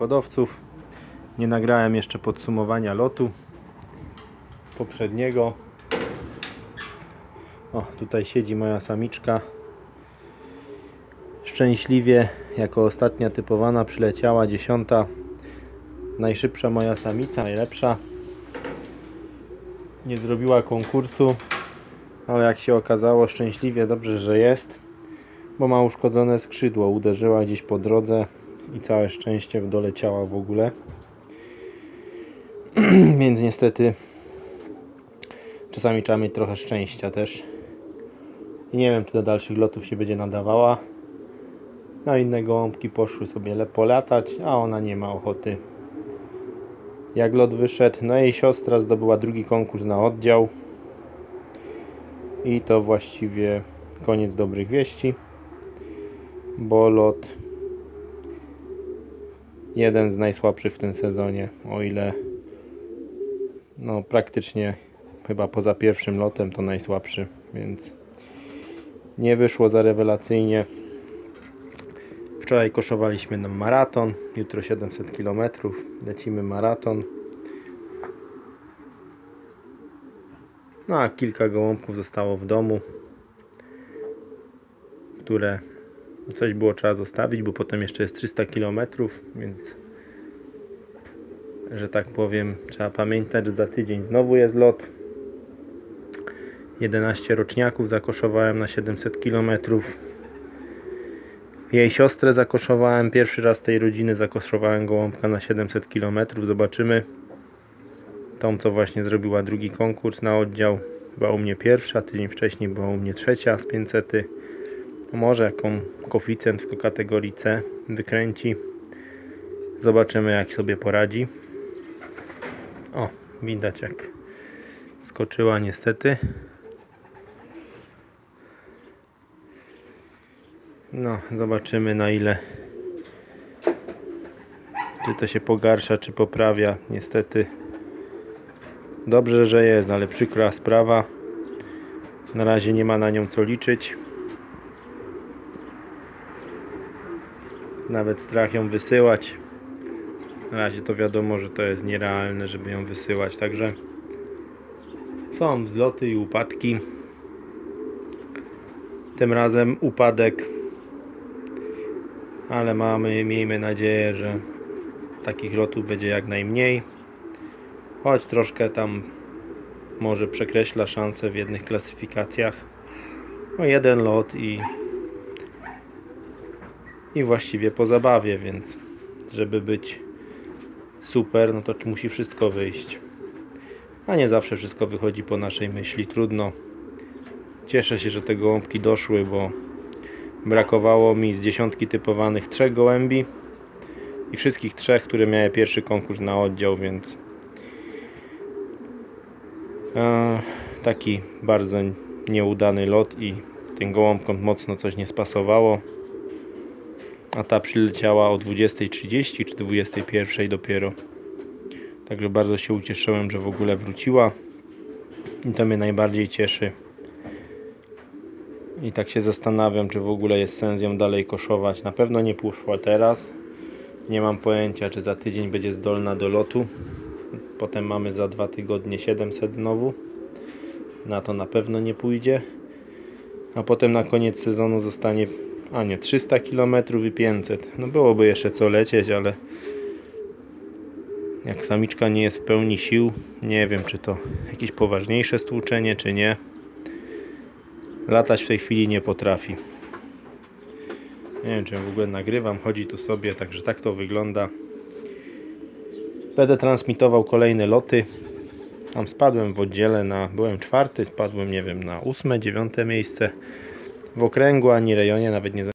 hodowców. Nie nagrałem jeszcze podsumowania lotu poprzedniego. O, tutaj siedzi moja samiczka. Szczęśliwie, jako ostatnia typowana, przyleciała dziesiąta. Najszybsza moja samica, najlepsza. Nie zrobiła konkursu, ale jak się okazało, szczęśliwie dobrze, że jest, bo ma uszkodzone skrzydło. Uderzyła gdzieś po drodze i całe szczęście doleciała w ogóle. Więc niestety czasami trzeba mieć trochę szczęścia też. I nie wiem, czy do dalszych lotów się będzie nadawała. No inne gołąbki poszły sobie polatać, a ona nie ma ochoty. Jak lot wyszedł, no jej siostra zdobyła drugi konkurs na oddział. I to właściwie koniec dobrych wieści, bo lot jeden z najsłabszych w tym sezonie, o ile no praktycznie chyba poza pierwszym lotem to najsłabszy, więc nie wyszło za rewelacyjnie. Wczoraj koszowaliśmy na maraton, jutro 700 km, lecimy maraton. No a kilka gołąbków zostało w domu, które coś było trzeba zostawić, bo potem jeszcze jest 300 km, więc że tak powiem, trzeba pamiętać, że za tydzień znowu jest lot. 11 roczniaków zakoszowałem na 700 km. Jej siostrę zakoszowałem, pierwszy raz tej rodziny zakoszowałem gołąbka na 700 km. Zobaczymy. Tą, co właśnie zrobiła drugi konkurs na oddział, była u mnie pierwsza, tydzień wcześniej była u mnie trzecia z 500. To może jaką koeficjent w kategorii C wykręci. Zobaczymy, jak sobie poradzi. O, widać jak skoczyła niestety. No, zobaczymy na ile czy to się pogarsza, czy poprawia. Niestety dobrze, że jest, ale przykra sprawa. Na razie nie ma na nią co liczyć. Nawet strach ją wysyłać. Na razie to wiadomo, że to jest nierealne, żeby ją wysyłać. Także są wzloty i upadki. Tym razem upadek, ale mamy, miejmy nadzieję, że takich lotów będzie jak najmniej. Choć troszkę tam może przekreśla szanse w jednych klasyfikacjach. O jeden lot i i właściwie po zabawie, więc żeby być super, no to musi wszystko wyjść. A nie zawsze wszystko wychodzi po naszej myśli, trudno. Cieszę się, że te gołąbki doszły, bo brakowało mi z dziesiątki typowanych trzech gołębi i wszystkich trzech, które miały pierwszy konkurs na oddział, więc e, taki bardzo nieudany lot i tym gołąbkom mocno coś nie spasowało a ta przyleciała o 20.30 czy 21.00 dopiero. Także bardzo się ucieszyłem, że w ogóle wróciła i to mnie najbardziej cieszy. I tak się zastanawiam, czy w ogóle jest sens ją dalej koszować. Na pewno nie poszła teraz. Nie mam pojęcia, czy za tydzień będzie zdolna do lotu. Potem mamy za dwa tygodnie 700 znowu. Na to na pewno nie pójdzie. A potem na koniec sezonu zostanie a nie, 300 km i 500. No byłoby jeszcze co lecieć, ale jak samiczka nie jest w pełni sił, nie wiem czy to jakieś poważniejsze stłuczenie, czy nie. Latać w tej chwili nie potrafi. Nie wiem, czy ja w ogóle nagrywam, chodzi tu sobie, także tak to wygląda. Będę transmitował kolejne loty. Tam spadłem w oddziale na, byłem czwarty, spadłem nie wiem na ósme, dziewiąte miejsce w okręgu ani rejonie nawet nie